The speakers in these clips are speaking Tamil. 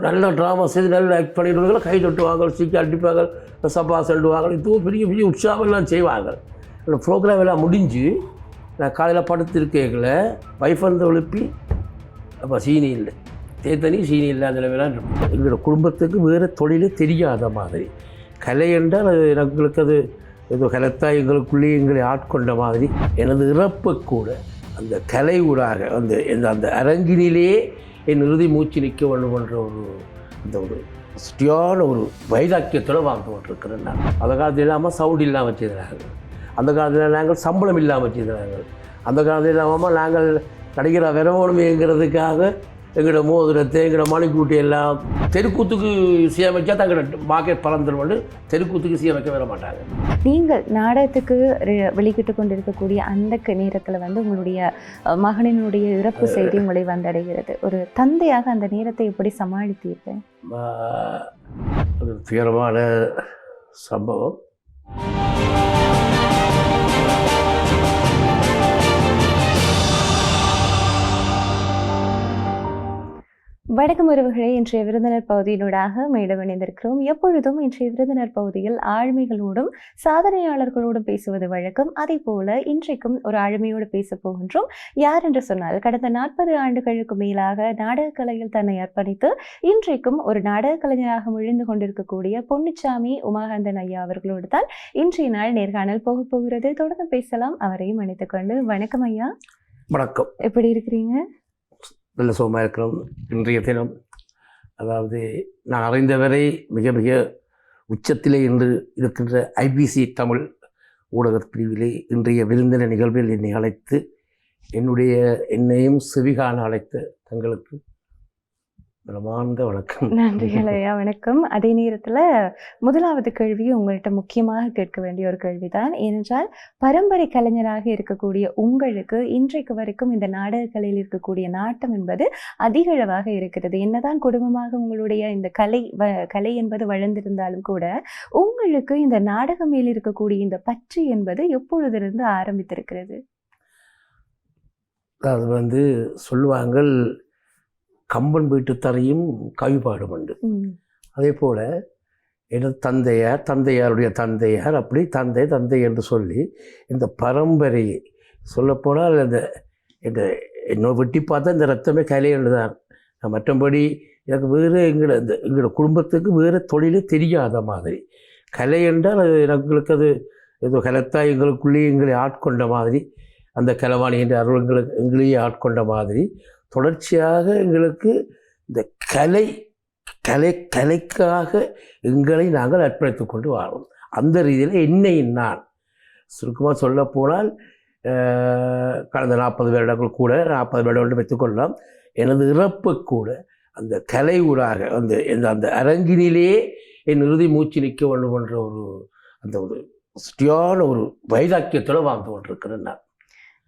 நல்ல ட்ராமா செய்து நல்ல ஆக்ட் பண்ணிடுவாங்க. கை தட்டுவாங்க சீக்கி அடிப்பாங்க சப்பா சொல்லுவாங்க. இதுவும் பெரிய பெரிய உற்சாகம்லாம் செய்வாங்க. அந்த ப்ரோக்ராம் எல்லாம் முடிஞ்சு நான் காலையில் படுத்திருக்கேக்கில் வைஃப் வந்து எழுப்பி அப்போ சீனி இல்லை. தேத்தனி சீனி இல்லாத நிலைமையெல்லாம் இருக்கும் எங்களோட குடும்பத்துக்கு வேறு தொழிலே தெரியாத மாதிரி. கலை என்றால் அது எங்களுக்கு அது ஏதோ கலத்தாக எங்களுக்குள்ளேயே எங்களை ஆட்கொண்ட மாதிரி. எனது இறப்பு கூட அந்த கலை ஊடாக அந்த இந்த அந்த அரங்கினிலேயே என் இறுதி மூச்சு நிற்க வேண்டும் என்ற ஒரு இந்த ஒரு ஸ்டியான ஒரு வைராக்கியத்தோடு வாழ்ந்து கொண்டிருக்கிறேன் நான். அந்த காலத்தில் இல்லாமல் சவுண்ட் இல்லாமல் செய்தார்கள். அந்த காலத்தில் நாங்கள் சம்பளம் இல்லாமல் செய்தார்கள். அந்த காலத்தில் இல்லாமல் நாங்கள் நடிகர வரவணுமேங்கிறதுக்காக எங்களோட மோதிரத்தை எங்களோட மணிக்கூட்டி எல்லாம் தெருக்கூத்துக்கு இசையமைச்சா தங்களோட மார்க்கெட் பறந்துடும் தெருக்கூத்துக்கு இசையமைக்க வர மாட்டாங்க. நீங்கள் நாடகத்துக்கு வெளிக்கிட்டு கொண்டிருக்கக்கூடிய அந்த நேரத்துல வந்து உங்களுடைய மகனினுடைய இறப்பு செய்தி உங்களை வந்தடைகிறது. ஒரு தந்தையாக அந்த நேரத்தை எப்படி சமாளித்தீர்கள்? ஒரு துயரமான சம்பவம். வணக்கம் உறவுகளே இன்றைய விருந்தினர் பகுதியினூடாக மேடம் இணைந்திருக்கிறோம். எப்பொழுதும் இன்றைய விருந்தினர் பகுதியில் ஆளுமைகளோடும் சாதனையாளர்களோடும் பேசுவது வழக்கம். அதே போல இன்றைக்கும் ஒரு ஆளுமையோடு பேச போகின்றோம். யார் என்று சொன்னால் கடந்த நாற்பது ஆண்டுகளுக்கு மேலாக நாடகக் கலையில் தன்னை அர்ப்பணித்து இன்றைக்கும் ஒரு நாடகக் கலைஞராக விழுந்து கொண்டிருக்கக்கூடிய பொன்னுச்சாமி உமாகாந்தன் ஐயா அவர்களோடு தான் இன்றைய நாள் நேர்காணல் போக போகிறது. தொடர்ந்து பேசலாம். அவரையும் அணைத்துக் கொண்டு வணக்கம் ஐயா. வணக்கம். எப்படி இருக்கிறீங்க? நல்ல சுகமாக இருக்கிறோம் இன்றைய தினம். அதாவது நான் அறிந்தவரை மிக மிக உச்சத்திலே இன்று இருக்கின்ற ஐபிசி தமிழ் ஊடகப் பிரிவிலே இன்றைய விருந்தின நிகழ்வில் என்னை அழைத்து என்னுடைய என்னையும் செவிகான அழைத்த தங்களுக்கு பிரமாண்ட வணக்கம். நன்றிகள் ஐயா வணக்கம். அதே நேரத்துல முதலாவது கேள்வி உங்கள்கிட்ட முக்கியமாக கேட்க வேண்டிய ஒரு கேள்விதான். ஏனென்றால் பரம்பரை கலைஞராக இருக்கக்கூடிய உங்களுக்கு இன்றைக்கு வரைக்கும் இந்த நாடகக்கலையில் இருக்கக்கூடிய நாட்டம் என்பது அதிகளவாக இருக்கிறது. என்னதான் குடும்பமாக உங்களுடைய இந்த கலை வ- கலை என்பது வளர்ந்திருந்தாலும் கூட உங்களுக்கு இந்த நாடகம் மேல் இருக்கக்கூடிய இந்த பற்று என்பது எப்பொழுதிலிருந்து ஆரம்பித்திருக்கிறது? அது வந்து சொல்லுவாங்கள் கம்பன் வீட்டு தரையும் கவிபாடும் உண்டு. அதே போல் எனது தந்தையார் தந்தையாருடைய தந்தையார் அப்படி தந்தை தந்தை என்று சொல்லி இந்த பரம்பரையை சொல்லப்போனால் அந்த இந்த என்னோட வெட்டி பார்த்தா இந்த ரத்தமே கலையண்டு தான் மற்றபடி எனக்கு வேறு எங்களோட இந்த எங்களோட குடும்பத்துக்கு வேறு தொழிலே தெரியாத மாதிரி. கலை என்றால் அது எங்களுக்கு அது ஏதோ கலைத்தா எங்களுக்குள்ளேயே எங்களை ஆட்கொண்ட மாதிரி அந்த கலவாணி என்ற அருள் எங்களுக்கு எங்களையே ஆட்கொண்ட மாதிரி தொடர்ச்சியாக எங்களுக்கு இந்த கலை கலை கலைக்காக எங்களை நாங்கள் அர்ப்பணித்து கொண்டு வாரோம் அந்த ரீதியில் என்னை நான் சுருக்கமாக சொல்லப்போனால் கடந்த நாற்பது வருடங்கள் கூட நாற்பது வருடங்கள் வைத்துக்கொள்ளலாம் எனது இறப்பு கூட அந்த கலை ஊடாக அந்த இந்த அந்த அரங்கினிலேயே என் இறுதி மூச்சு நிற்க வேண்டும் என்ற ஒரு அந்த ஒரு ஸ்டியான ஒரு வைராக்கியத்தோடு வாழ்ந்து கொண்டிருக்கிறேன் நான்.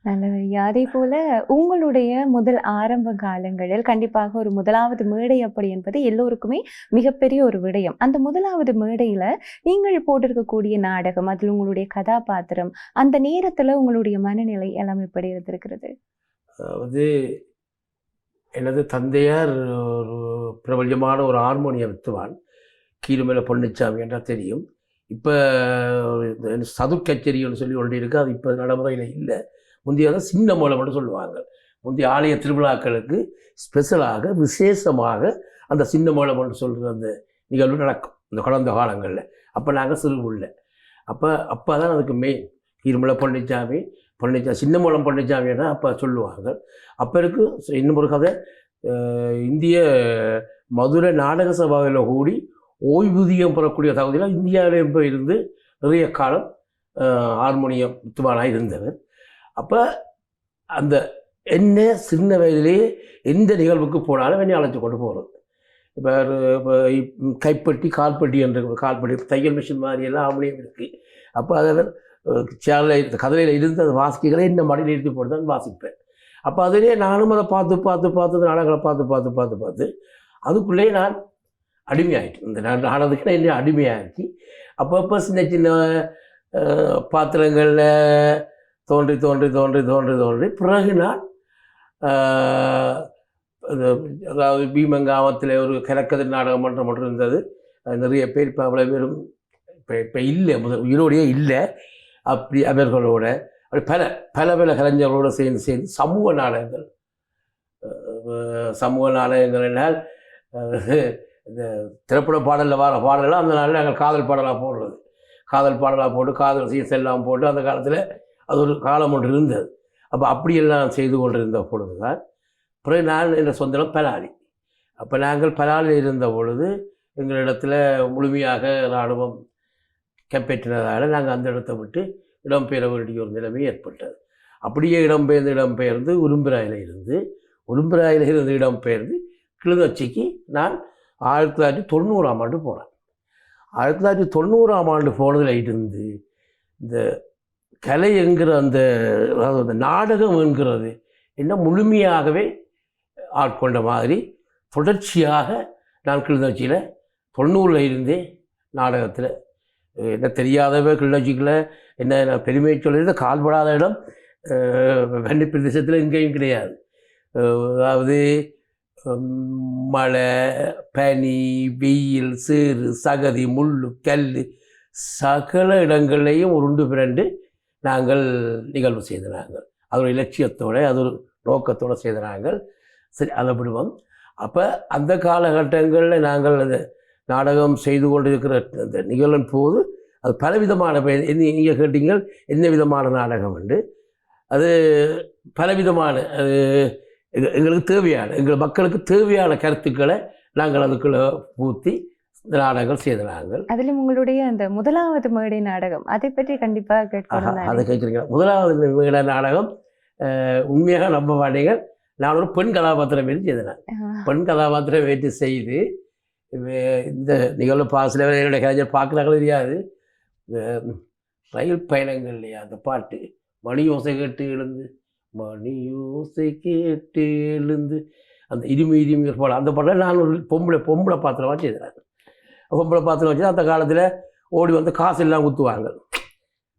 நல்லது அதே போல உங்களுடைய முதல் ஆரம்ப காலங்களில் கண்டிப்பாக ஒரு முதலாவது மேடை அப்படி என்பது எல்லோருக்குமே மிகப்பெரிய ஒரு விடயம். அந்த முதலாவது மேடையில நீங்கள் போட்டிருக்கக்கூடிய நாடகம் அதில் உங்களுடைய கதாபாத்திரம் அந்த நேரத்துல உங்களுடைய மனநிலை எல்லாம் எப்படி இருந்திருக்கிறது? அதாவது எனது தந்தையார் ஒரு பிரபல்யமான ஒரு ஹார்மோனிய வித்துவான். கீழுமேல பொன்னிச்சாமி என்றால் தெரியும். இப்போ சதுர் கச்சேரின்னு சொல்லி ஒன்று இருக்குது அது இப்போ நடைமுறையில் இல்லை. முந்தைய வந்து சின்ன மூலம்னு சொல்லுவாங்க. முந்தைய ஆலய திருவிழாக்களுக்கு ஸ்பெஷலாக விசேஷமாக அந்த சின்ன மூலம்னு சொல்கிற அந்த நிகழ்வு நடக்கும் இந்த குழந்த காலங்களில். அப்போ நாங்கள் சிறுபுள்ள அப்போ அப்போ தான் அதுக்கு மெயின் கீழ்மலை பொன்னிச்சாமி பொன்னிச்சா சின்ன மூலம் அப்போ சொல்லுவாங்க. அப்போ இருக்கு இன்னும் ஒரு கதை. இந்திய மதுரை நாடக சபாவில் கூடி ஓய்வூதியம் பெறக்கூடிய தகுதியில் இந்தியாவிலே போய் இருந்து நிறைய காலம் ஹார்மோனியம் வித்துவானாக இருந்தவர். அப்போ அந்த என்ன சின்ன வயதிலேயே எந்த நிகழ்வுக்கு போனாலும் என்னை அழைச்சி கொண்டு போகிறது இப்போ இப்போ கைப்பட்டி கால்பட்டி என்ற கால்பட்டி தையல் மிஷின் மாதிரி எல்லாம் அவனையும் இருக்குது அப்போ அதை சேரில் கதையில் இருந்து அந்த வாசிக்கைகளை இந்த மடியில் எழுதி போட்டு தான் வாசிப்பேன். அப்போ அதிலே நானும் அதை பார்த்து பார்த்து பார்த்து நாடகங்களை பார்த்து பார்த்து பார்த்து பார்த்து அதுக்குள்ளேயே நான் அடிமையாகிட்டேன் இந்த நா- நாடகத்துக்கு நான் என்ன அடிமையாகி அப்பப்போ சின்ன சின்ன பாத்திரங்களில் தோன்றி தோன்றி தோன்றி தோன்றி தோன்றி. பிறகு நான் அதாவது பீமங்காமத்தில் ஒரு கலக்கதிர் நாடகம் மன்றம் ஒன்று இருந்தது. நிறைய பேர் இப்போ அவ்வளோ பேரும் இப்போ இப்போ இல்லை. முதல் உயிரோடையே இல்லை. அப்படி அவர்களோட அப்படி பல பல பல கலைஞர்களோடு சேர்ந்து சேர்ந்து சமூக நாடகங்கள். சமூக நாடகங்கள் என்னால் இந்த திரைப்பட பாடலில் வர பாடலாம் அந்த நாளில் நாங்கள் காதல் பாடலாக போடுறது. காதல் பாடலாக போட்டு காதல் சீஸ் எல்லாம் போட்டு அந்த காலத்தில் அது ஒரு காலம் ஒன்று இருந்தது. அப்போ அப்படியெல்லாம் செய்து கொண்டிருந்த பொழுது தான் பிறகு நான் என்ற சொந்தம் பலாலி. அப்போ நாங்கள் பலாலில் இருந்த பொழுது எங்களிடத்தில் முழுமையாக இராணுவம் கைப்பற்றினதால் நாங்கள் அந்த இடத்தை விட்டு இடம்பெயர வேண்டிய ஒரு நிலைமை ஏற்பட்டது. அப்படியே இடம்பெயர்ந்து இடம்பெயர்ந்து உரும்பிராயில் இருந்து உரும்பிராயில் இருந்து இடம்பெயர்ந்து கிளிநொச்சிக்கு நான் ஆயிரத்தி தொள்ளாயிரத்தி தொண்ணூறாம் ஆண்டு போனேன். ஆயிரத்தி தொள்ளாயிரத்தி தொண்ணூறாம் ஆண்டு போனதில் இருந்து இந்த கலை என்கிற அந்த அதாவது அந்த நாடகம் என்கிறது என்ன முழுமையாகவே ஆட்கொண்ட மாதிரி தொடர்ச்சியாக நான் கிளிநொச்சியில் தொண்ணூறில் இருந்தே நாடகத்தில் என்ன தெரியாதவ கிளிநொச்சிக்கில் என்ன நான் பெருமையை சொல்லியிருந்த கால்படாத இடம் அஹ், வன்னி பிரதேசத்தில் எங்கேயும் கிடையாது. அதாவது மழை பனி வெயில் சேறு சகதி முள் கல் சகல இடங்களையும் உருண்டு பிறண்டு நாங்கள் நிகழ்வு செய்த நாங்கள் அது ஒரு இலட்சியத்தோடு அது ஒரு நோக்கத்தோடு செய்த நாங்கள் சரி அதை விடுவோம். அப்போ அந்த காலகட்டங்களில் நாங்கள் அந்த நாடகம் செய்து கொண்டிருக்கிற அந்த நிகழ்வின் போது அது பலவிதமான விதமான என்ன நீங்கள் கேட்டீங்கள் என்ன விதமான நாடகம் உண்டு? அது பலவிதமான அது எங்களுக்கு தேவையான எங்கள் மக்களுக்கு தேவையான கருத்துக்களை நாங்கள் அதுக்குள்ளே பூத்தி இந்த நாடகங்கள் செய்த நாங்கள் அதிலும் உங்களுடைய அந்த முதலாவது மேடை நாடகம் அதை பற்றி கண்டிப்பா ஆஹா, கேட்கணும் அதை கேட்குறீங்க முதலாவது வீட நாடகம் உண்மையாக நம்ப மாட்டீங்க நான் ஒரு பெண் கதாபாத்திரம் வேண்டி செய்தேன். பெண் கதாபாத்திரம் வேண்டி செய்து இந்த நிகழ்வு பாசில் என்னுடைய கலைஞர் பார்க்குறாங்களோ தெரியாது. ரயில் பயணங்கள் இல்லையா அந்த பாட்டு மணி ஓசை கேட்டு எழுந்து மணி ஓசை கேட்டு எழுந்து அந்த இருமி இருமி பாடம் அந்த பாட்டில் நான் ஒரு பொம்பளை பொம்பளை பாத்திரமாக செய்தேன் பொம்பளை பாத்திரம் வச்சு அந்த காலத்தில் ஓடி வந்து காசு எல்லாம் ஊற்றுவாங்க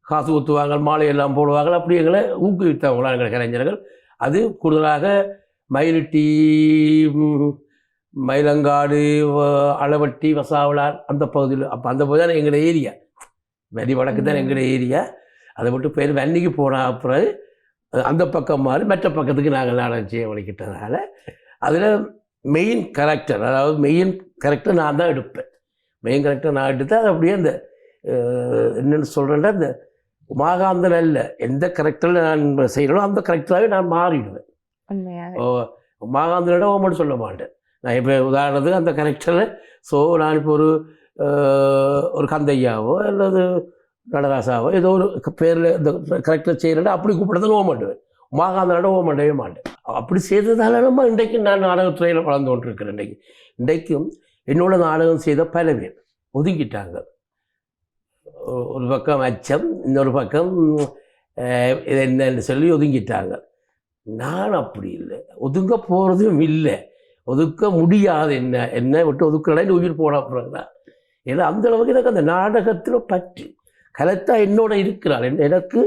காசு ஊற்றுவாங்க மாலையெல்லாம் போடுவாங்க. அப்படி எங்களை ஊக்குவித்தவங்களாம் எங்கள் கலைஞர்கள். அது கூடுதலாக மயிலிட்டி மயிலங்காடு அளவட்டி வசாவலார் அந்த பகுதியில் அப்போ அந்த பகுதி தான் எங்களோட ஏரியா. வெளி வடக்கு தான் எங்களோட ஏரியா. அதை விட்டு பேர் வன்னிக்கு போன அப்புறம் அந்த பக்கம் மாறி மற்ற பக்கத்துக்கு நாங்கள் நாடகம் செய்ய வலிக்கிட்டதுனால அதில் மெயின் கேரக்டர் அதாவது மெயின் கேரக்டர் நான் தான் எடுப்பேன். மெயின் கேரக்டர் நான் எடுத்து அது அப்படியே அந்த என்னென்னு சொல்கிறேன்னா இந்த மாகாந்தன் அல்ல. எந்த கரெக்டரில் நான் செய்கிறனோ அந்த கரெக்டராகவே நான் மாறிடுவேன். உண்மையாக ஓ மாகாந்தனிடம் ஓமன்னு சொல்ல மாட்டேன். நான் இப்போ உதாரணத்துக்கு அந்த கரெக்டரில் ஸோ நான் இப்போ ஒரு ஒரு கந்தையாவோ அல்லது நடராசாவோ ஏதோ ஒரு பேரில் இந்த கரெக்டர் செய்கிறேன்னா அப்படி கூப்பிடுறதுன்னு ஓக மாட்டுவேன். மாகாந்தனிடம் ஓக மாட்டவே மாட்டேன். அப்படி செய்ததால நம்ம இன்றைக்கு நான் நாடகத்துறையில் வளர்ந்து கொண்டிருக்கிறேன் இன்றைக்கு. இன்றைக்கும் என்னோட நாடகம் செய்த பல பேர் ஒதுங்கிட்டாங்க. ஒரு பக்கம் அச்சம் இன்னொரு பக்கம் இது என்னன்னு சொல்லி ஒதுங்கிட்டாங்க. நான் அப்படி இல்லை. ஒதுங்க போகிறதும் இல்லை. ஒதுக்க முடியாது. என்ன என்ன விட்டு ஒதுக்கலைன்னு உயிர் போட அப்புறம் ஏன்னா அந்த அளவுக்கு எனக்கு அந்த நாடகத்தில் பற்று. கலைத்தா என்னோட இருக்கிறாள் என்ன- எனக்கு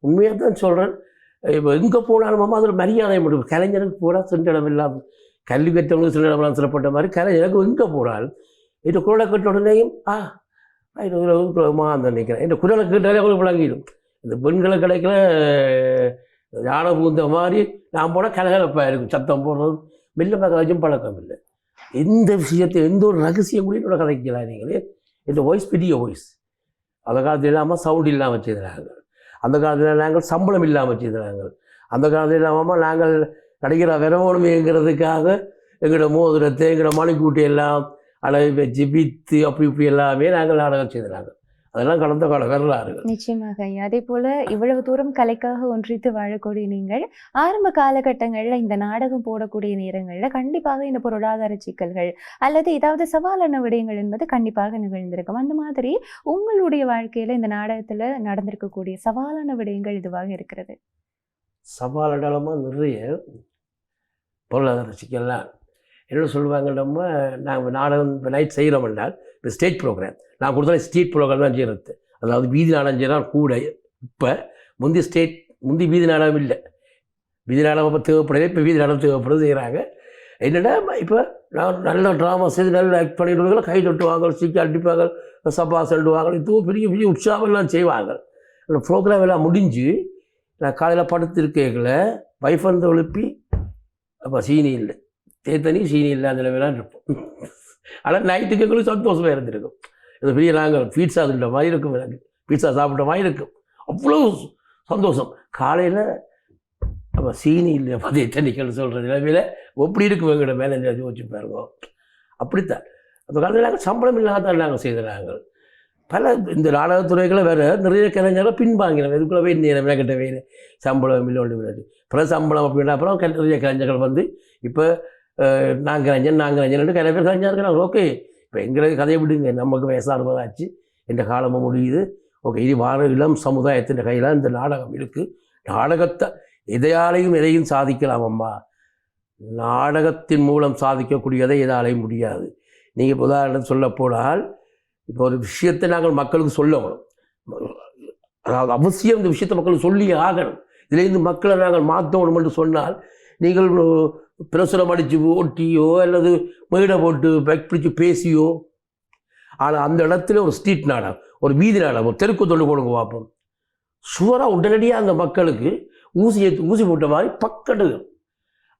உண்மையாக தான் சொல்கிறேன் இப்போ எங்கே போனாலும் அதில் மரியாதை முடியும் கலைஞருக்கு போனால் சென்றிடம் இல்லாமல் கல்வி பெற்றவங்களுக்கு சில இடம்லாம் சொல்லப்பட்ட மாதிரி கலைஞருக்கு எங்கே போனால் இந்த குரலை கேட்ட உடனேயும் ஆ அந்த நிற்கிறேன் இந்த குரலை கேட்டாலே அவங்களுக்கு விளங்கிடும். இந்த பெண்களை கிடைக்கல யானை பூந்த மாதிரி நான் போனால் கலகலப்பாக இருக்கும். சத்தம் போடுறது மெல்ல கதைச்சும் பழக்கம் இல்லை. எந்த விஷயத்தை எந்த ஒரு ரகசியம் கூட என்னோட கதைக்கலாம் நீங்களே இந்த வாய்ஸ் பெரிய வாய்ஸ் அந்த காலத்தில் இல்லாமல் சவுண்ட் இல்லாமல் வச்சுருந்தாங்க. அந்த காலத்தில் நாங்கள் சம்பளம் இல்லாமல் வச்சுருந்தாங்க. அந்த காலத்தில் இல்லாமல் நாங்கள் நடிகர வரவோணுமேங்கிறதுக்காக எங்களோட மோதிரத்தை எங்களோட மணிக்கூட்டி எல்லாம் அளவு வச்சு வித்து அப்படி இப்படி எல்லாமே நாங்கள் நாடகம் செய்தாங்க அதெல்லாம் கடந்த கால வரலாறுகள். நிச்சயமாக ஐயா. அதே போல இவ்வளவு தூரம் கலைக்காக ஒன்றித்து வாழக்கூடிய நீங்கள் ஆரம்ப காலகட்டங்கள்ல இந்த நாடகம் போடக்கூடிய நேரங்கள்ல கண்டிப்பாக இந்த பொருளாதார சிக்கல்கள் அல்லது ஏதாவது சவாலான விடயங்கள் என்பது கண்டிப்பாக நிகழ்ந்திருக்கும். அந்த மாதிரி உங்களுடைய வாழ்க்கையில இந்த நாடகத்துல நடந்திருக்கக்கூடிய சவாலான விடயங்கள் இதுவாக இருக்கிறது? சவாலடலமாக நிறைய. பொருளாதார சிக்கல்லாம் என்ன சொல்லுவாங்க நம்ம நாங்கள் நாடகம் இப்போ நைட் செய்கிறோம் என்றால் இப்போ ஸ்டேஜ் ப்ரோக்ராம் நான் கொடுத்தா ஸ்ட்ரீட் ப்ரோக்ராம் தான் செய்கிறது அதாவது வீதி நாடகம் செய்யலாம் கூட இப்போ முந்தி ஸ்டேட் முந்தி வீதி நாடகம் இல்லை. வீதி நாடகம் இப்போ தேவைப்படவே இப்போ வீதி நாடகம் தேவைப்படுது செய்கிறாங்க என்னடா இப்போ நான் நல்ல ட்ராமா செய்து நல்ல ஆக்ட் பண்ணிடுவாங்க கை தொட்டுவாங்க சீக்கிரம் அடிப்பாங்க சப்பா சொல்லுவாங்க இதுவும் பெரிய பெரிய உற்சாகம்லாம் செய்வாங்க. அந்த ப்ரோக்ராம் எல்லாம் முடிஞ்சு நான் காலையில் படுத்திருக்கேங்கள வைஃப் வந்து எழுப்பி அப்போ சீனி இல்லை. தேத்தனி சீனி இல்லை அந்த நிலைமையெல்லாம் இருப்போம். ஆனால் நைட்டுக்கு எங்களுக்கு சந்தோஷமாக இருந்திருக்கும். இது பெரிய நாங்கள் பீட்சா தின்ற மாதிரி இருக்கும் எனக்கு. பீட்சா சாப்பிட்ட மாதிரி இருக்கும். அவ்வளோ சந்தோஷம். காலையில் அப்போ சீனி இல்லை பதிய தண்ணிக்கல் சொல்கிற நிலைமையில் எப்படி இருக்கும் எங்களோட மேலே யோசிச்சு பாருங்க. அப்படித்தான். அந்த காலத்தில் நாங்கள் சம்பளம் இல்லாதான் நாங்கள் செய்த நாங்கள். பல இந்த நாடகத்துறைகளை வேறு நிறைய கலைஞர்கள் பின்வாங்கினோம் இதுக்குள்ளே போய் நேரம் கிட்ட வேறு சம்பளம் இல்லை ஒன்று விடாது அப்புறம் சம்பளம் அப்படின்னா அப்புறம் நிறைய கலைஞர்கள் வந்து இப்போ நாங்கள் கலைஞன் நாங்கள் கலைஞன் நிறைய பேர் கலைஞர் இருக்கிறாங்க. ஓகே இப்போ எங்களுக்கு கதையை விடுங்க. நமக்கு வயசு அறுபதாச்சு இந்த காலமும் முடியுது. ஓகே இது வார இளம் சமுதாயத்தின் கையில் இந்த நாடகம் இருக்குது நாடகத்தை எதையாலையும் எதையும் சாதிக்கலாம் அம்மா. நாடகத்தின் மூலம் சாதிக்கக்கூடியதை எதாலையும் முடியாது. நீங்கள் உதாரணம் சொல்ல போனால் இப்போ ஒரு விஷயத்தை நாங்கள் மக்களுக்கு சொல்லணும். அதாவது அவசியம் இந்த விஷயத்தை மக்களுக்கு சொல்லி ஆகணும். இதுலேருந்து மக்களை நாங்கள் மாற்றணும் என்று சொன்னால் நீங்கள் பிரசுரம் அடித்து ஓட்டியோ அல்லது மேடை போட்டு பைக் பிடிச்சி பேசியோ ஆனால் அந்த இடத்துல ஒரு ஸ்ட்ரீட் நாடகம் ஒரு வீதி நாடகம் ஒரு தெருக்கு தொண்டு போடுங்க பார்ப்போம். சுவராக உடனடியாக அந்த மக்களுக்கு ஊசி ஊசி போட்ட மாதிரி பக்கத்து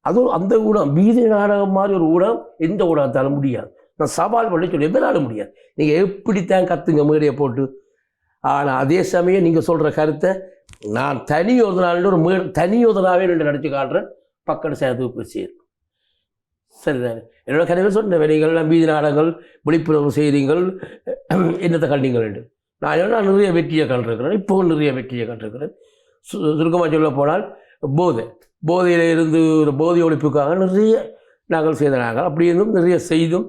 அதுவும் அந்த ஊடம் வீதி நாடகம் மாதிரி ஒரு ஊடம் எந்த ஊடகத்தாலும் முடியாது. நான் சவால் பண்ணி சொல்லி எதனால முடியாது? நீங்கள் எப்படித்தான் கத்துங்க மேடையை போட்டு? ஆனால் அதே சமயம் நீங்கள் சொல்கிற கருத்தை நான் தனி யோதனான்னு ஒரு மே தனி யோதனாவே ரெண்டு நடித்து காட்டுறேன். பக்கத்து சேர்த்து போய் சேரும். சரிதானே? என்னோட கனவே சொன்ன வேலைகள் வீதி நாடகங்கள் விழிப்புணர்வு செய்திகள் என்னத்தை கண்டிங்கள் என்று. நான் என்ன நிறைய வெற்றியை கண்டிருக்கிறேன். இப்போவும் நிறைய வெற்றியை கண்டிருக்கிறேன். சு சுருக்கமாக சொல்ல போனால் போதை. போதையில் இருந்து ஒரு போதை ஒழிப்புக்காக நிறைய நாங்கள் செய்த நாங்கள் அப்படி இருந்தும் நிறைய செய்தும்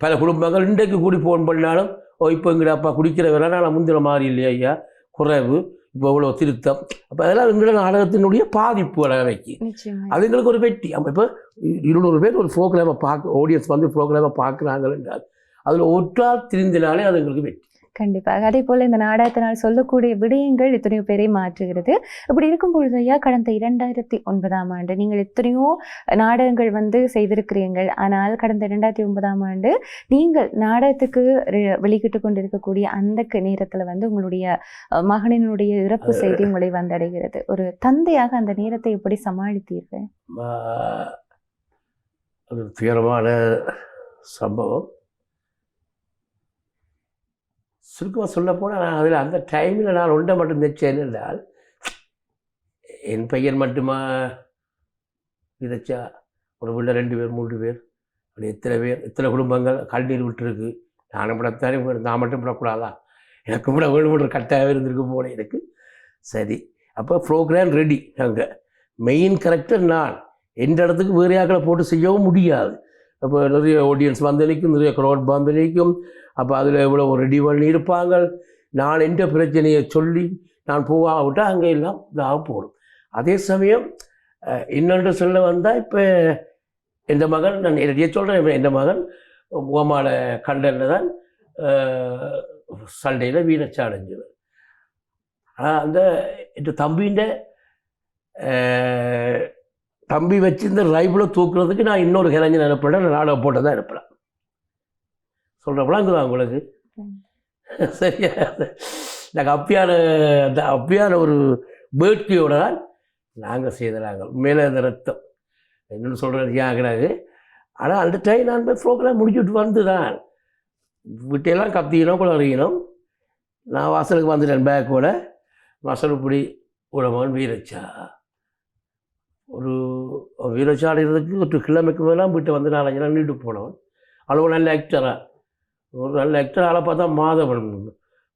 பல குடும்பங்கள் இன்றைக்கு கூடி ஃபோன் பண்ணாலும் ஓ இப்போ எங்கட அப்பா குடிக்கிற வேலை? நான் முந்தின மாதிரி இல்லையா ஐயா? குறைவு. இப்போ இவ்வளோ திருத்தம். அப்போ அதெல்லாம் எங்களோட நாடகத்தினுடைய பாதிப்பு அளவைக்கு அது எங்களுக்கு ஒரு வெற்றி. அப்போ இப்போ இருநூறு பேர் ஒரு ப்ரோக்ராமை பார்க்க ஆடியன்ஸ் வந்து ப்ரோக்ராமை பார்க்குறாங்க என்றால் அதில் ஒற்றால் திரிந்தினாலே அது எங்களுக்கு வெற்றி. கண்டிப்பாக. அதே போல இந்த நாடகத்தினால் சொல்லக்கூடிய விடயங்கள் எத்தனையோ பேரை மாற்றுகிறது. இப்படி இருக்கும் பொழுது ஐயா கடந்த இரண்டாயிரத்தி ஒன்பதாம் ஆண்டு நீங்கள் எத்தனையோ நாடகங்கள் வந்து செய்திருக்கிறீர்கள். ஆனால் கடந்த இரண்டாயிரத்தி ஒன்பதாம் ஆண்டு நீங்கள் நாடகத்துக்கு வெளியிட்டு கொண்டிருக்கக்கூடிய அந்த நேரத்துல வந்து உங்களுடைய மகனினுடைய இறப்பு செய்தி உங்களை வந்தடைகிறது. ஒரு தந்தையாக அந்த நேரத்தை எப்படி சமாளித்தீர்கள்? அது துயரமான சம்பவம். சுருக்கமாக சொல்லப்போனால் நான் அதில் அந்த டைமில் நான் ஒன்றை மட்டும் தைச்சேன் என்றால் என் பையன் மட்டுமா? விதைச்சா ஒரு பிள்ளை ரெண்டு பேர் மூன்று பேர் அப்படி எத்தனை பேர் எத்தனை குடும்பங்கள் கண்ணீர் விட்டுருக்கு. நானும் விடத்தானே நான் மட்டும் விடக்கூடாதா? எனக்கு கூட வேணும்ன்ற கட்டாயம் இருந்திருக்கு போல எனக்கு. சரி அப்போ ப்ரோக்ராம் ரெடி அங்கே மெயின் கரெக்டர் நான். எந்த இடத்துக்கு வேறு ஆக்களை போட்டு செய்யவும் முடியாது. அப்போ நிறைய ஆடியன்ஸ் வந்து நிற்கும் நிறைய க்ரௌட் வந்து நிற்கும் அப்போ அதில் இவ்வளோ ரெடி பண்ணி இருப்பாங்க நான் எந்த பிரச்சனையை சொல்லி நான் போகாம விட்டால் அங்கே எல்லாம் இதாக போடும் அதே சமயம் இன்னொன்று சொல்ல வந்தால் இப்போ எந்த மகன் நான் நேரடியாக சொல்கிறேன் எந்த மகன் ஓமால கண்டனில் தான் சண்டையில் வீரச்சி அடைஞ்சது ஆனால் அந்த என் தம்பின்ற தம்பி வச்சிருந்த ரைபிளை தூக்குறதுக்கு நான் இன்னொரு கலைஞர் அனுப்புறேன் நான் நாடகம் போட்டு தான் அனுப்புகிறேன் சொல்கிறப்பலாம் உங்களுக்கு. ம். சரியா? நாங்கள் அப்பியான அந்த அப்பியான ஒரு வேட்கையோட தான் நாங்கள் செய்தனாங்க உண்மையில அந்த ரத்தம். என்னென்னு சொல்கிறது ஆகிறாது ஆனால் அந்த டைம் நான் போய் ப்ரோக்ராம் முடிச்சுட்டு வந்து தான் வீட்டையெல்லாம் கத்திக்கணும் குளறியணும் நான் வாசலுக்கு வந்துட்டேன் பேக்கோட வாசல் இப்படி உடம்பன் வீரச்சா. ஒரு வீரச்சாடுகிறதுக்கு ஒரு கிழமைக்கு மேலாம் வீட்டை வந்து நாலஞ்சு நாள் நீட்டு போனவன். அளவு நல்ல ஆக்டராக ஒரு நல்ல ஆக்டரால் பார்த்தா மாதவன்.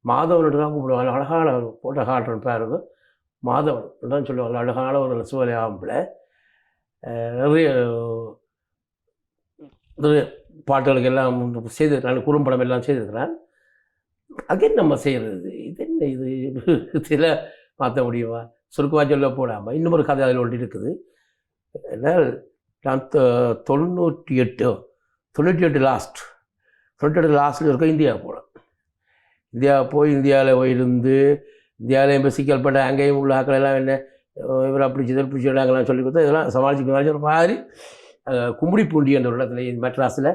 மாதவன் தான் கூப்பிடுவாங்க. அழகான ஒரு போட்ட காட்டுறன் பாருங்க. மாதவன் தான் சொல்லுவாங்க. அழகான ஒரு சிவலை ஆம்பளை. நிறைய நிறைய பாட்டுகளுக்கு எல்லாம் செய்திருக்கிறான். குறும்படம் எல்லாம் செய்திருக்கிறான். அது என்ன நம்ம செய்கிறது இது. என்ன இது? சில மாற்ற முடியுமா? சுருக்கமாக சொல்ல போடாமல் இன்னும் ஒரு கதை அதில் ஒன்று இருக்குது. என்னால் நான் தொண்ணூற்றி எட்டு தொண்ணூற்றி எட்டு லாஸ்ட் தொண்ணூற்றி எட்டு லாஸ்ட்டில் இருக்க இந்தியா போனேன் இந்தியா போய் இந்தியாவில் போய் இருந்து இந்தியாவில் எம்பசிக்கல் பண்ண அங்கேயும் உள்ள ஆக்கள் எல்லாம் என்ன இவரை இவர் அப்படி சிதல் பிடிச்சி விடாங்கலாம் சொல்லி கொடுத்தா இதெல்லாம் சமாளிச்சு சமாளிச்சு ஒரு மாதிரி கும்படி பூண்டி என்ற ஒரு இடத்துல மெட்ராஸில்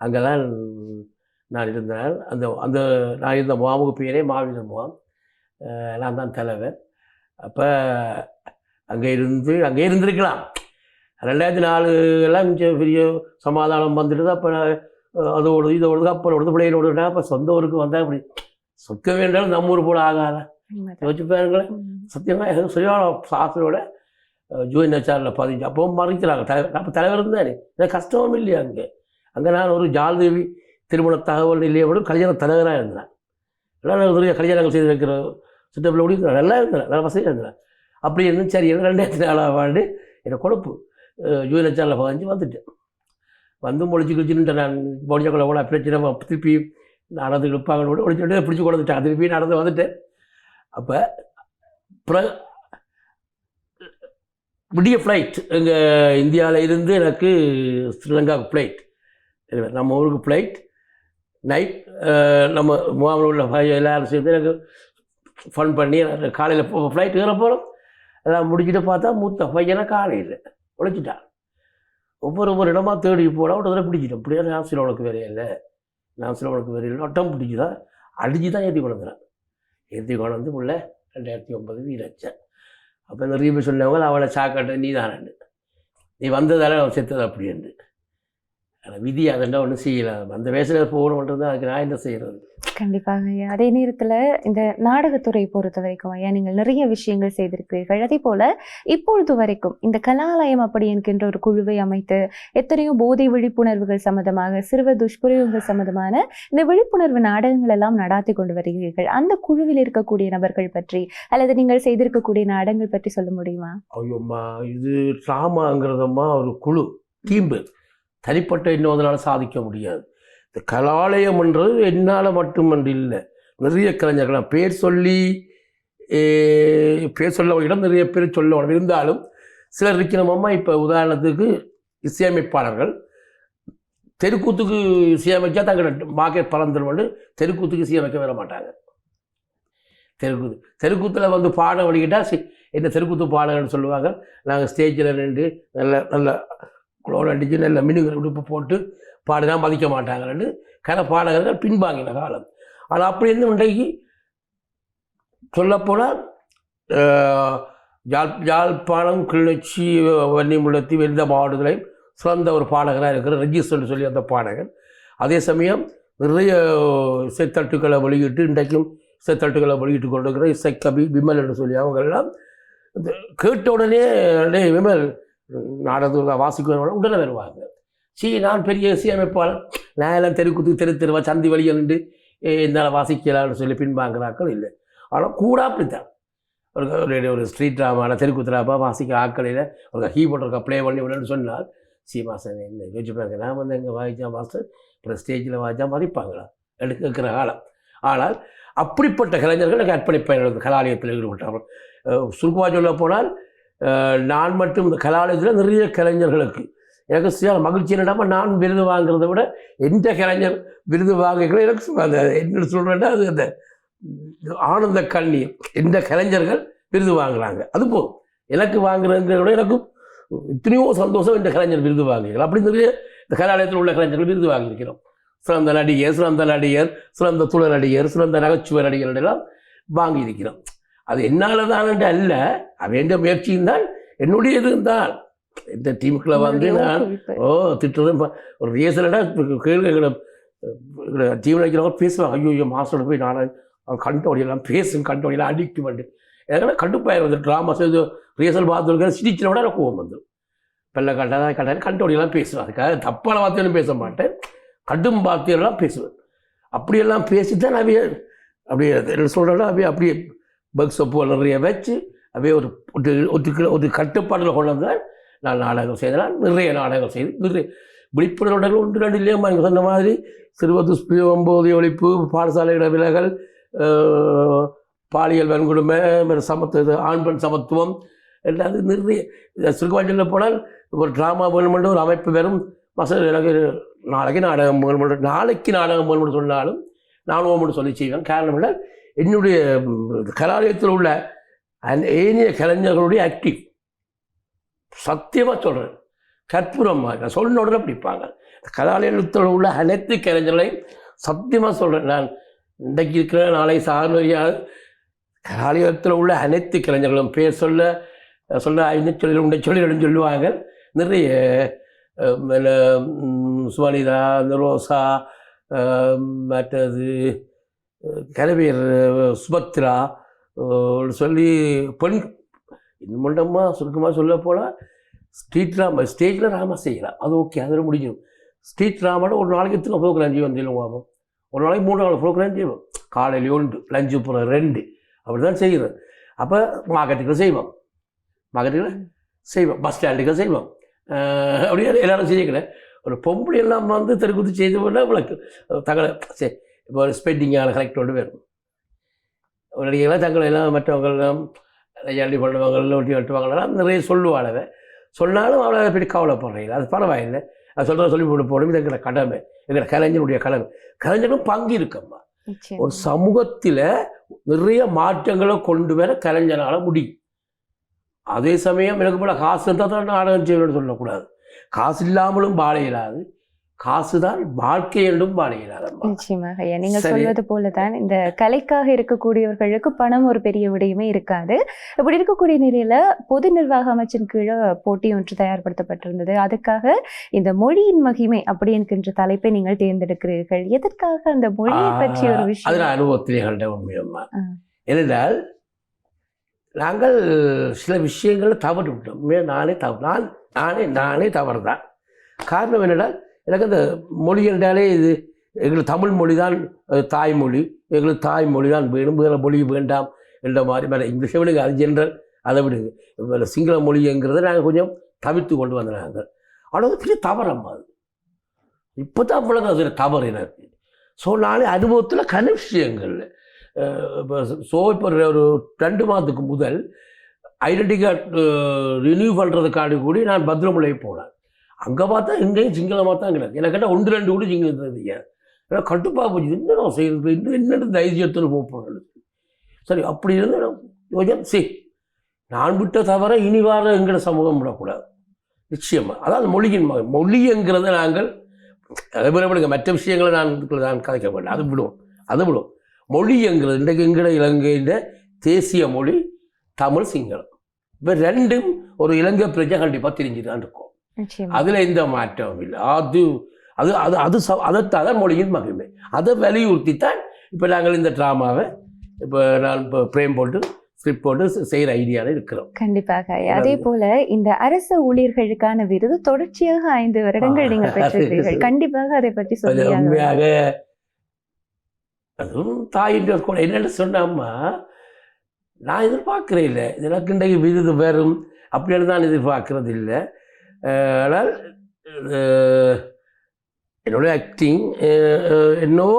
அங்கே தான் நான் இருந்தேன். அந்த அந்த நான் இருந்த முகாமுக்கு பேரே மாவீரர் முகாம். நான் தான் தலைவர். அப்போ அங்கே இருந்து அங்கே இருந்திருக்கலாம். ரெண்டாயிரத்தி நாலு எல்லாம் பெரிய சமாதானம் வந்துடுது அப்போ அதோடு இதோடு அப்போ ஓடுது பிள்ளைகளோடு அப்போ சொந்த ஊருக்கு வந்தால் அப்படி சொக்க வேண்டாலும் நம்ம ஊர் போல ஆகாத. யோசிச்சு பாருங்களேன். சத்தியமாக சரியான சாஸ்திரோட ஜூன் நச்சாரில் பதிஞ்சு அப்பவும் மறைக்கிறாங்க. தலைவர் அப்போ தலைவர் இருந்தானே எனக்கு கஷ்டமும் இல்லையா அங்கே? அங்கே நான் ஒரு ஜால்தேவி திருமண தகவல் இல்லையே கூட கல்யாண தலைவராக இருந்தேன் எல்லாம் நிறைய கல்யாணங்கள் செய்து வைக்கிற சிட்டப்பில் கூட நல்லா இருக்கிறேன் நல்லா வசதியாக இருக்கிறேன் அப்படி இருந்து சரி எனக்கு ரெண்டாயிரத்தி நாலாம் ஆண்டு எனக்கு கொழுப்பு. ஜூன் நச்சாரில் பதிஞ்சு வந்துட்டேன் வந்து முடிச்சு குளிச்சுட்டு நான். பொடிச்சக்குள்ள கூட பிரச்சனை திருப்பி நடந்து இழுப்பாங்க கூட ஒழிச்சுட்டு பிடிச்சி கொடுத்துட்டேன் திருப்பி நடந்து வந்துட்டேன் அப்போ பிற விடிய ஃப்ளைட் எங்கள் இந்தியாவில் இருந்து எனக்கு ஸ்ரீலங்காவுக்கு ஃப்ளைட் நம்ம ஊருக்கு ஃப்ளைட் நைட் நம்ம முகாமில் உள்ள எல்லாரும் சேர்ந்து எனக்கு ஃபன் பண்ணி காலையில் ஃப்ளைட் ஏற போகிறோம் எல்லாம் முடிச்சுட்டு பார்த்தா மூத்த பையனை காலையில் உழைச்சிட்டான் ஒவ்வொரு ஒவ்வொரு இடமா தேடி போனால் ஒரு தடவை பிடிச்சிட்டேன் அப்படியே நான் சில உனக்கு வேலையே இல்லை. நான் சில உனக்கு வேலையை இல்லை ஒட்டம் பிடிச்சிதான் அடிச்சு தான் ஏற்றி கொண்டு வந்துடுறேன் ஏற்றி கொண்டு வந்து உள்ள ரெண்டாயிரத்தி ஒன்பது வீரச்சேன் அப்போ இந்த ரீபி சொன்னவங்க அவளை சாக்காட்ட நீ தானு நீ வந்ததால அவன் செத்தது அப்படின்னு ஆனால் விதி அதெல்லாம் ஒன்றும் செய்யலை. அந்த வயசில் போகணுன்றது அதுக்கு நான் என்ன செய்கிறது கண்டிப்பாக ஐயா. அதே நேரத்துல இந்த நாடகத்துறை பொறுத்த வரைக்கும் ஐயா நீங்கள் நிறைய விஷயங்கள் செய்திருக்கிறீர்கள். அதே போல இப்பொழுது வரைக்கும் இந்த கலாலயம் அப்படி என்கின்ற ஒரு குழுவை அமைத்து எத்தனையோ போதை விழிப்புணர்வுகள் சம்பந்தமாக சிறுவர் துஷ்பிரயோகங்கள் சம்பந்தமான இந்த விழிப்புணர்வு நாடகங்கள் எல்லாம் நடாத்தி கொண்டு வருகிறீர்கள். அந்த குழுவில் இருக்கக்கூடிய நபர்கள் பற்றி அல்லது நீங்கள் செய்திருக்கக்கூடிய நாடகங்கள் பற்றி சொல்ல முடியுமா? ஐயோம்மா இது ட்ராமாங்கிறதம்மா ஒரு குழு டீம்பு தனிப்பட்ட இன்னொருனால சாதிக்க முடியாது. இந்த கலாலயம்ன்றது என்னால் மட்டுமன்று இல்லை. நிறைய கலைஞர்கள் பேர் சொல்லி பேர் சொல்ல இடம் நிறைய பேர் சொல்ல இருந்தாலும் சிலர் இருக்கணுமம்மா இப்போ உதாரணத்துக்கு இசையமைப்பாளர்கள். தெருக்கூத்துக்கு இசையமைச்சா தங்களோட மார்க்கெட் பறந்துடும் தெருக்கூத்துக்கு இசையமைக்க வர மாட்டாங்க. தெருக்கூத்து தெருக்கூத்தில் வந்து பாட வழிகிட்டால் என்ன தெருக்கூத்து பாடகர்னு சொல்லுவாங்க. நாங்கள் ஸ்டேஜில் நின்று நல்ல நல்ல குளோன் அடித்து நல்ல மினுகள் உடுப்பு போட்டு பாடினா மதிக்க மாட்டாங்கன்னு கன பாடகர்கள் பின்வாங்கின காலம். ஆனால் அப்படி இருந்து இன்றைக்கு சொல்லப்போனால் யாழ் யாழ்ப்பாணம் கிளிநொச்சி வன்னிமுள்ளத்தி எந்த மாவட்டத்திலையும் சிறந்த ஒரு பாடகராக இருக்கிற ரெஜிஸ்டர்னு சொல்லி அந்த பாடகர் அதே சமயம் நிறைய இசைத்தட்டுக்களை வெளியிட்டு இன்றைக்கும் இசைத்தட்டுக்களை வெளியிட்டு கொண்டிருக்கிற இசைக்கபி விமல் என்று சொல்லி அவங்கெல்லாம் கேட்ட உடனே விமல் நாடகத்தில் வாசிக்க உடனே வருவாங்க. சி நான் பெரிய இசையமைப்பாளர் நான் எல்லாம் தெருக்குத்து தெரு தெருவா சந்தி வழியில் நின்று என்னால் வாசிக்கலாம்னு சொல்லி பின்வாங்குறாக்கள் இல்லை. ஆனால் கூட அப்படித்தான். ஒரு ஒரு ஒரு ஸ்ட்ரீட் ட்ராமாவில் தெருக்குத்து ட்ராமா வாசிக்க ஆக்களில் ஒரு கீபோர்ட் போட்டிருக்கா ப்ளே பண்ணி விடணும்னு சொன்னால் சி மாஸ்டர் என்ன யோசிச்சு பாருங்க. நான் வந்து எங்கே வாய்ச்சா மாஸ்டர் அப்புறம் ஸ்டேஜில் வாய்ச்சா மதிப்பாங்களா? எடுக்கிற கேட்குற காலம். ஆனால் அப்படிப்பட்ட கலைஞர்கள் எனக்கு அர்ப்பணிப்பேன் கலாலயத்தில் ஈடுபட்டார்கள். சுருக்கமாக சொல்ல போனால் நான் மட்டும் இந்த கலாலயத்தில் நிறைய கலைஞர்களுக்கு. எனக்கு சில மகிழ்ச்சி இல்லாமல் நான் விருது வாங்குறத விட எந்த கலைஞர் விருது வாங்குகிறோம் எனக்கு அந்த என்ன சொல்கிறேன்னா அது அந்த ஆனந்த கண்ணீர் எந்த கலைஞர்கள் விருது வாங்குறாங்க? அது போதும் எனக்கு வாங்குறத விட எனக்கும் எத்தனையோ சந்தோஷம் இந்த கலைஞர் விருது வாங்குகிறோம் அப்படி நிறைய இந்த கலாலயத்தில் உள்ள கலைஞர்கள் விருது வாங்கியிருக்கிறோம். சிறந்த நடிகர் சிறந்த நடிகர் சிறந்த துள நடிகர் சிறந்த நகைச்சுவை நடிகர் எல்லாம் வாங்கியிருக்கிறோம். அது என்னால் தான் அல்ல. அவன் முயற்சியும் தான் என்னுடைய இதுவும் தான் இந்த டீமுக்குள்ள வந்து நான். ஓ திட்டுறதும் ப- ஒரு ரியல்ஸ்டா கேள்விகளை டீமில் வைக்கிறவங்க பேசுவாங்க. ஐயோ ஐயோ மாஸ்டர் போய் நான் அவன் கண்டோடியெல்லாம் பேசும் கண்டோடியெல்லாம் அடிக்க மாட்டேன் எனக்கு கண்டுப்பாயிரம் வந்து ட்ராமா செய்து ரியல்சல் பார்த்துருக்க சிரிச்சின விட எனக்கு கோவம் வந்துடும் பெல்ல கண்டாத கண்டாத கண்டோடியெல்லாம் பேசுவேன். அதுக்காக தப்பான வார்த்தையிலும் பேச மாட்டேன். கடும் வார்த்தையெல்லாம் பேசுவேன். அப்படியெல்லாம் பேசி தான் அவைய அப்படியே என்ன சொல்கிறேன்னா அப்படியே அப்படியே பக் சொப்பு நிறைய வச்சு அப்படியே ஒரு ஒரு ஒரு கட்டுப்பாட்டில் கொண்டு வந்தால் நான் நாடகம் செய்தனால் நிறைய நாடகம் செய்து நிறைய விழிப்புணர்வு ஒன்று ரெண்டு இல்லையம்மா இங்கே சொன்ன மாதிரி சிறுவர் துஷ்பிரயோகம் போதை ஒழிப்பு பாடசாலை விலகல் பாலியல் வன்கொடுமை வேறு சமத்துவ இது, ஆண் பெண் சமத்துவம் எல்லாது நிறைய சிறுவாஞ்சலில் போனால் ஒரு ட்ராமா வேணுமென்ற ஒரு அமைப்பு வெறும் மசல் எனக்கு நாளைக்கு நாடகம் வேணுமென்று நாளைக்கு நாடகம் வேணுமென்று சொன்னாலும் நானும் ஓமென்று சொல்லி செய்வேன். காரணம் என்ன என்னுடைய கலாலயத்தில் உள்ள அந்த ஏனைய கலைஞர்களுடைய ஆக்டிவ் சத்தியமாக சொல்கிறேன் கற்பூரமாக நான் சொன்ன உடனே பிடிப்பாங்க கலாலயத்தில் உள்ள அனைத்து கலைஞர்களையும் சத்தியமாக சொல்கிறேன் நான் இன்றைக்கு இருக்கிற நாளை சார்வரியாது கலாலயத்தில் உள்ள அனைத்து கலைஞர்களும் பேர் சொல்ல சொல்ல ஐந்து சொல்லி உண்டை சொல்லி சொல்லுவாங்க. நிறைய சுவனிதா இந்த ரோசா மற்றது அஹ், சுபத்ரா சொல்லி பெண் இன்னும் சுருக்கமாக சொல்ல போனால் ஸ்ட்ரீட் ராம ஸ்டேஜில் ராமா செய்யலாம். அது ஓகே அதில் முடிஞ்சிடும். ஸ்ட்ரீட் ராமான ஒரு நாளைக்கு எத்தனை ப்ரோக்ராம் செய்வோம் தெரியும் ஒரு நாளைக்கு மூணு நாள் ப்ரோக்ராம் செய்வோம் காலையில் ஒன்று லஞ்சு போகிற ரெண்டு. அப்படி தான் செய்கிறோம் அப்போ மார்க்கெட்டுக்கு செய்வோம் மார்க்கெட்டுக்கு செய்வோம் பஸ் ஸ்டாண்டுக்கு செய்வோம் அப்படியே எல்லாரும் செய்யக்கல ஒரு பொம்பளை எல்லாம் வந்து தெருக்குத்து செய்து போனால் விளக்கு தகவல் சரி. இப்போ ஒரு ஸ்பெண்டிங்கான கலெக்டரோடு வேணும் ஒரு நடிகைகளாம் தங்களை எல்லாம் மற்றவங்க எல்லாம் ஜல்லி பண்ணுவாங்க ஒட்டி வெட்டுவாங்கலாம் நிறைய சொல்லுவாளவ சொன்னாலும் அவளை பற்றி கவலைப்படுறீங்க அது பரவாயில்லை. அது சொல்கிற சொல்லி போட்டு போடும். இது எங்களை கடமை. எங்களை கலைஞருடைய கடமை. கலைஞரும் பங்கு இருக்கம்மா. ஒரு சமூகத்தில் நிறைய மாற்றங்களை கொண்டு வர கலைஞனால் முடியும். அதே சமயம் எனக்கு போல காசு இருந்தால் தான் நாடகம் செய்யணும்னு சொல்லக்கூடாது. காசு இல்லாமலும் வாழ இயலாது காசு தான் வாழ்க்கை என்றும் இயலாதம்மா நிச்சயமாக ஐயா. நீங்க சரி. சொல்வது போலதான் இந்த கலைக்காக இருக்கக்கூடியவர்களுக்கு பணம் ஒரு பெரிய விடயமே இருக்காது. இப்படி இருக்கக்கூடிய நிலையில பொது நிர்வாக அமைச்சின் கீழே போட்டி ஒன்று தயார்படுத்தப்பட்டிருந்தது. அதுக்காக இந்த மொழியின் மகிமை அப்படி என்கின்ற தலைப்பை நீங்கள் தேர்ந்தெடுக்கிறீர்கள். எதற்காக அந்த மொழியை பற்றிய ஒரு விஷயம்? நான் அனுபவத்திலே கண்ட உண்மையம்மா. ஏனென்றால் நாங்கள் சில விஷயங்களை தவறு விட்டோம் நானே தவறு நான் நானே நானே தவறு தான் காரணம் என்னென்றால் எனக்கு அந்த மொழி என்றாலே இது எங்களுக்கு தமிழ் மொழி தான் தாய்மொழி. எங்களுக்கு தாய்மொழி தான் வேணும் வேறு மொழி வேண்டாம் என்ற மாதிரி மேலே இங்கிலீஷை விடுங்க அது ஜென்ரல் அதை விடுங்க. வேறு சிங்கள மொழிங்கிறத நாங்கள் கொஞ்சம் தவிர்த்து கொண்டு வந்த நாங்கள் ஆனால் பெரிய தவறம்மா அது. இப்போ தான் பிள்ளைங்க அது தவறு எனக்கு. ஸோ நாளை அனுபவத்தில் கனிஷியங்கள் இப்போ ஸோ இப்போ ஒரு ஒரு ரெண்டு மாதத்துக்கு முதல் ஐடென்டி கார்டு ரினியூ பண்ணுறதுக்காண்டி கூடி நான் பத்ரமுலை போனேன். அங்கே பார்த்தா எங்கேயும் சிங்களமாக தான் கிடக்கு எனக்கு கேட்டால் ஒன்று ரெண்டு கூட சிங்களம் தருவீங்க ஏன்னா கட்டுப்பா போச்சு. என்ன நான் செய்கிறது இன்னும் என்னென்ன தைரியத்தில் போக போகிறேன் சரி அப்படி இருந்து நான் சரி நான் விட்ட தவிர இனி வார எங்கட சமூகம் விடக்கூடாது. நிச்சயமாக அதாவது மொழியின் மொழிங்கிறத நாங்கள் அதை விடுங்க மற்ற விஷயங்களை நான் நான் கதைக்க வேண்டாம். அது விடுவோம். அது விடுவோம். மொழிங்கிறது இன்றைக்கு எங்கட இலங்கையின் தேசிய மொழி தமிழ் சிங்களம். இப்போ ரெண்டும் ஒரு இலங்கை பிரஜை கண்டிப்பாக தெரிஞ்சுதான் இருக்கும். அதில் எந்த மாற்றமும் இல்லை. அது அது அது அது ச- அதைத்தான் தான் மொழியின் மகிமை. அதை வலியுறுத்தி தான் இப்போ நாங்கள் இந்த ட்ராமாவை இப்போ நான் இப்போ பிரேம் போட்டு ஸ்கிரிப்ட் போட்டு செய்கிற ஐடியாவில் இருக்கிறோம். கண்டிப்பாக. அதே போல இந்த அரசு ஊழியர்களுக்கான விருது தொடர்ச்சியாக ஐந்து வருடங்கள் நீங்கள் பெற்றிருக்கிறீர்கள். கண்டிப்பாக அதை பற்றி சொல்லி உண்மையாக அதுவும் தாயின் கூட என்னென்னு சொன்னாம்மா நான் எதிர்பார்க்கிறேன் இல்லை. எனக்கு இன்றைக்கு விருது வரும். அப்படின்னு தான் எதிர்பார்க்கறது இல்லை. ஆனால் என்னுடைய ஆக்டிங் என்னவோ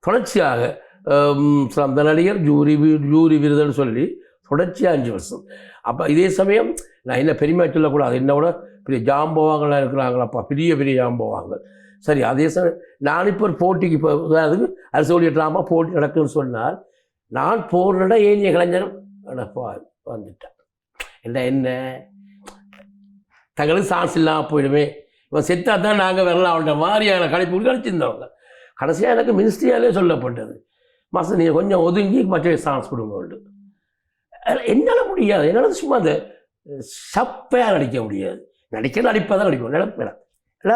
தொடர்ச்சியாக சிறந்த நடிகர் ஜூரி வி- ஜூரி விருதுன்னு சொல்லி தொடர்ச்சியாக அஞ்சு வருஷம் அப்போ இதே சமயம் நான் என்ன பெருமையாக சொல்லக்கூடாது என்னோட பெரிய ஜாம்பவாங்களாக இருக்கிறாங்களப்பா பெரிய பெரிய ஜாம்பவாங்கள் சரி அதே சமயம் நான் இப்போ ஒரு போட்டிக்கு இப்போ உதாரணத்துக்கு அரசு ட்ராமா போட்டி நடக்குதுன்னு சொன்னால் நான் போடுறேன்னா ஏனிய கலைஞரும் அடப்பா, வந்துட்டேன் என்ன என்ன தங்களுக்கு சான்ஸ் இல்லாமல் போயிடுமே. இவன் செத்தா தான் நாங்கள் வரலாம். அவன்கிட்ட மாதிரியான கணிப்பு கழிச்சிருந்தவங்க. கடைசியாக எனக்கு மினிஸ்ட்ரியாலே சொல்லப்பட்டது. மாதம் நீங்கள் கொஞ்சம் ஒதுங்கி மற்ற சான்ஸ் கொடுங்க உண்டு என்னால் முடியாது. என்னால் சும்மா அந்த சப்பையாக நடிக்க முடியாது. நடிக்க நடிப்பதான் நடிக்கும் நினைப்பேன்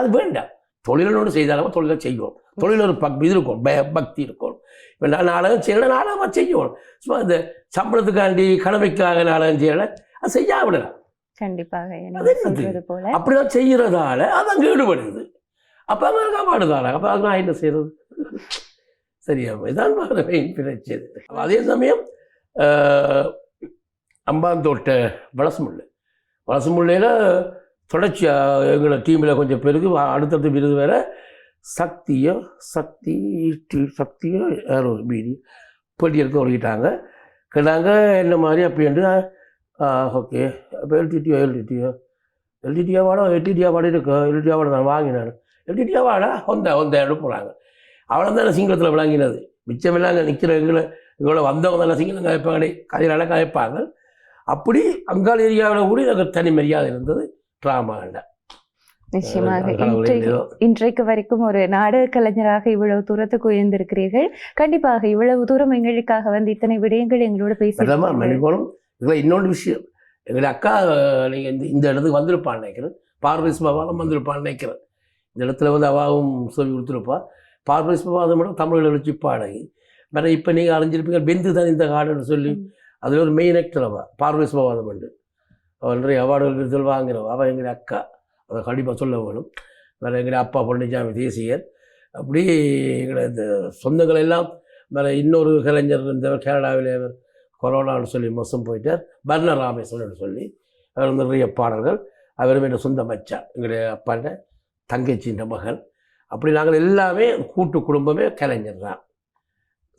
அது வேண்டாம். தொழிலோடு செய்தாலும் தொழிலை செய்வோம். தொழில் ஒரு பக் இது இருக்கும். பய பக்தி இருக்கும். இப்போ நான் நாடகம் செய்யலை நாடகமாக செய்வோம். சும்மா இந்த சம்பளத்துக்காண்டி கடமைக்காக நாடகம் செய்யலை. அது செய்யாம விடலாம். கண்டிப்பாக போல. அப்படிதான் செய்யறதால அது அங்கே ஈடுபடுது. அப்போ அது நான் என்ன செய்யறது? சரியா இதான் மெயின் பிரச்சனை. அதே சமயம் அம்பாந்தோட்ட வளசமுல்லை வளசமுல்லையில் தொடர்ச்சியாக எங்களை டீமில் கொஞ்சம் பேருக்கு அடுத்தடுத்த விருது வேற சக்தியோ சக்தி சக்தியோ யாரோ ஒரு மீறி போட்டி எடுக்க ஒழுகிட்டாங்க கேட்டாங்க என்ன மாதிரி அப்படின்ட்டு ஓகே. அப்போ எல்டிடியோ எல்டிடியோ எல்டிடி அவார்டோ எல்டிடி அவார்டு இருக்கு. எல்டிடி அவார்டு நான் வாங்கினேன் எல்டிடி அவார்டா ஒந்த ஒந்த போகிறாங்க அவ்வளோ தான் சிங்களத்தில் விளங்கினது. மிச்சமெல்லாம் அங்கே நிற்கிற எங்களை இவ்வளோ வந்தவங்க தானே சிங்களம் கதைப்பாங்க கதையினால கதைப்பாங்க அப்படி அங்காள ஏரியாவில் கூட எனக்கு தனி மரியாதை இருந்தது. ட்ராமாண்ட நிச்சயமாக. இன்றைக்கு வரைக்கும் ஒரு நாடக கலைஞராக இவ்வளவு தூரத்துக்கு உயர்ந்திருக்கிறீர்கள். கண்டிப்பாக இவ்வளவு தூரம் எங்களுக்காக வந்து இத்தனை விடயங்கள் எங்களோட பேசி இதில் இன்னொன்று விஷயம். எங்களுடைய அக்கா நீங்கள் இந்த இந்த இடத்துக்கு வந்திருப்பான்னு நினைக்கிறேன். பார்வரிஸ் பாபாலும் வந்திருப்பான்னு நினைக்கிறேன். இந்த இடத்துல வந்து அவாவும் சொல்லி கொடுத்துருப்பா. பார்வரிஸ் பாபாதம் மட்டும் தமிழில் வச்சு பாடகி வேறு இப்போ நீங்கள் அழிஞ்சிருப்பீங்க பெந்து தான் இந்த காடுன்னு சொல்லி. அதில் ஒரு மெயின் ஆக்டர் அவள் பார்வரிஸ் பாபாதம் உண்டு அவள் நிறைய அவார்டுகள் விருதுகள் வாங்குறவா. அவள் எங்களுடைய அக்கா. அதை கண்டிப்பாக சொல்ல வேணும். வேறு எங்களுடைய அப்பா பொன்னிச்சாமி தேசியர் அப்படி எங்களை இந்த சொந்தங்கள் எல்லாம் வேறு இன்னொரு கலைஞர் இருந்தவர் அவர் கொரோனான்னு சொல்லி மோசம் போயிட்டார். பர்ண ராமேஸ்வரன் சொல்லி அவர் நிறைய பாடல்கள். அவரும் என் சொந்த மச்சான் எங்களுடைய அப்பாண்ட தங்கச்சின்ற மகள். அப்படி நாங்கள் எல்லாமே கூட்டு குடும்பமே கலைஞர் தான்.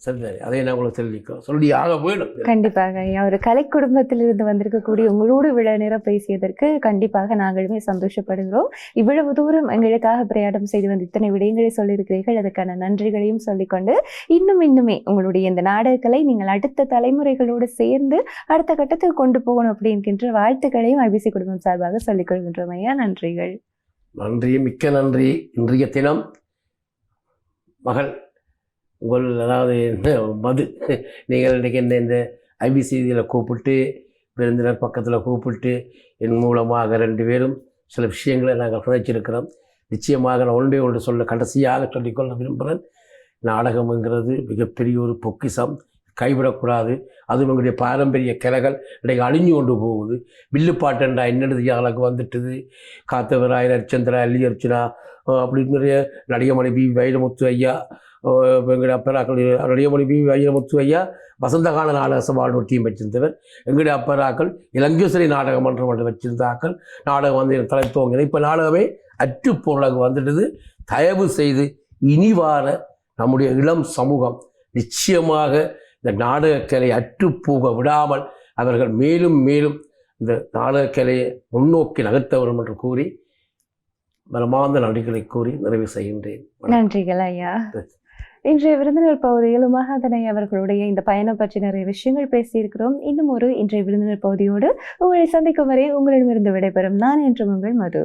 சரி சரி அதை நான் உங்களுக்கு சொல்லிக்கோ சொல்லி ஆக வேணும். கண்டிப்பாக ஐயா. ஒரு கலை குடும்பத்திலிருந்து வந்திருக்கக்கூடிய உங்களோடு இவ்வளவு நேரம் பேசியதற்கு கண்டிப்பாக நாங்களுமே சந்தோஷப்படுகிறோம். இவ்வளவு தூரம் எங்களுக்காக பிரயாணம் செய்து வந்து இத்தனை விடயங்களை சொல்லியிருக்கிறீர்கள். அதுக்கான நன்றிகளையும் சொல்லிக்கொண்டு இன்னும் இன்னுமே உங்களுடைய இந்த நாடகங்களை நீங்கள் அடுத்த தலைமுறைகளோடு சேர்ந்து அடுத்த கட்டத்துக்கு கொண்டு போகணும் அப்படின்கின்ற வாழ்த்துக்களையும் ஐபிசி குடும்பம் சார்பாக சொல்லிக் கொள்கின்றோம் ஐயா. நன்றிகள். நன்றி மிக்க நன்றி. இன்றைய தினம் மகள் உங்கள் அதாவது மது நீங்கள் இன்றைக்கி என்ன இந்த ஐபிசி இதில் கூப்பிட்டு விருந்தினர் பக்கத்தில் கூப்பிட்டு என் மூலமாக ரெண்டு பேரும் சில விஷயங்களை நாங்கள் புதைச்சிருக்கிறோம். நிச்சயமாக நான் ஒன்றே ஒன்று சொல்ல கடைசியாக சொல்லிக்கொள்ள விரும்புகிறேன். நாடகம்ங்கிறது மிகப்பெரிய ஒரு பொக்கிஷம். கைவிடக்கூடாது. அதுவும் எங்களுடைய பாரம்பரிய கலைகள் இன்றைக்கு அழிஞ்சு கொண்டு போகுது. வில்லுப்பாட்டுண்டா என்னென்னது யாருக்கு வந்துட்டுது. காத்தவராய் அல்லி அர்ச்சனா அப்படி நிறைய நடிகமணி பி. வைரமுத்து ஐயா எங்களுடைய அப்பராக்கள் நடிகமணி பி வைரமுத்து ஐயா வசந்தகால நாடக ஒரு டீம் வச்சிருந்தவர் எங்களுடைய அப்பராக்கள் இளங்கேசரி நாடக மன்றம் ஒன்று வச்சிருந்தாக்கள் நாடகம் வந்து தலைத்துவங்க இப்போ நாடகமே அற்றுப்பொருளாக வந்துடுது. தயவு செய்து இனி வார நம்முடைய இளம் சமூகம் நிச்சயமாக இந்த நாடகக்கலை அற்றுப்போக விடாமல் அவர்கள் மேலும் மேலும் இந்த நாடகக்கலையை முன்னோக்கி நகர்த்த வரும் என்று கூறி மனமார்ந்த நன்றிகளை கூறி நிறைவு செய்கின்றேன். நன்றிகள் ஐயா. இன்றைய விருந்தினர் பகுதியில் உமாகாதனை அவர்களுடைய இந்த பயணம் பற்றி நிறைய விஷயங்கள் பேசியிருக்கிறோம். இன்னும் ஒரு இன்றைய விருந்தினர் பகுதியோடு உங்களை சந்திக்கும் வரை உங்களிடமிருந்து விடைபெறும். நான் என்று உங்கள் மது.